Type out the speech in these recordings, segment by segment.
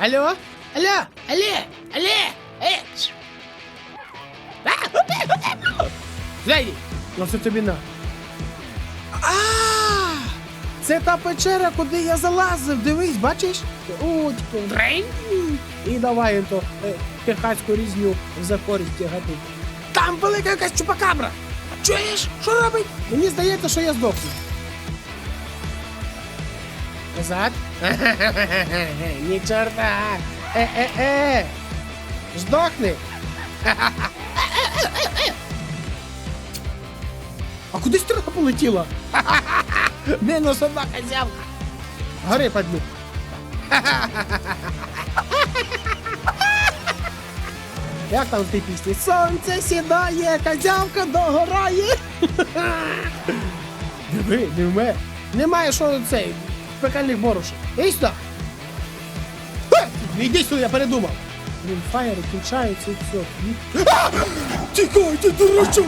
Алло? Алло? Алло? Алло? Е! Зайди! Ну це тобі на. А! Це та печера, куди я залазив. Дивись, бачиш? О, типу. І давай то е, техаську різню за користь тягати. Там велика якась чупакабра. Чуєш? Що робить? Мені здається, що я здохну. Назад? Ні чорта. Е-е-е. Здохни. А куди стріла полетіла? Мінус одна хазявка. Гори падлю. Як там в тій пісні? Сонце сідає, козявка догорає. Диви, не вме. Немає що цей пекельних борошок. Іди сюди. Йди сюди, я передумав. Фаєри кінчаються і все. А! Тікайте, дурачок!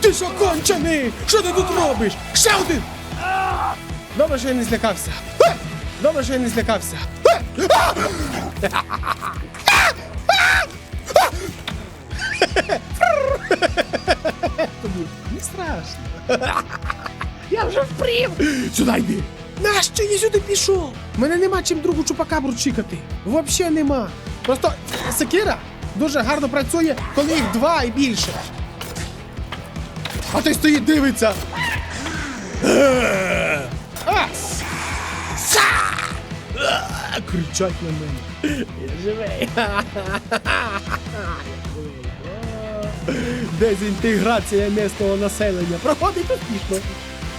Ти що кончений? Що ти тут робиш? Ще один! Добре, що я не злякався. Добре, що я не злякався. Тобі не страшно. Я вже впрів! Сюди йди! Нащо я сюди пішов? Мене нема чим другу чупакабру чікати. Взагалі нема. Просто секіра дуже гарно працює, коли їх два і більше. А той стоїть дивиться. А! Са! А! Кричать на мене. Я живий. Дезінтеграція місцевого населення. Проходить успішно.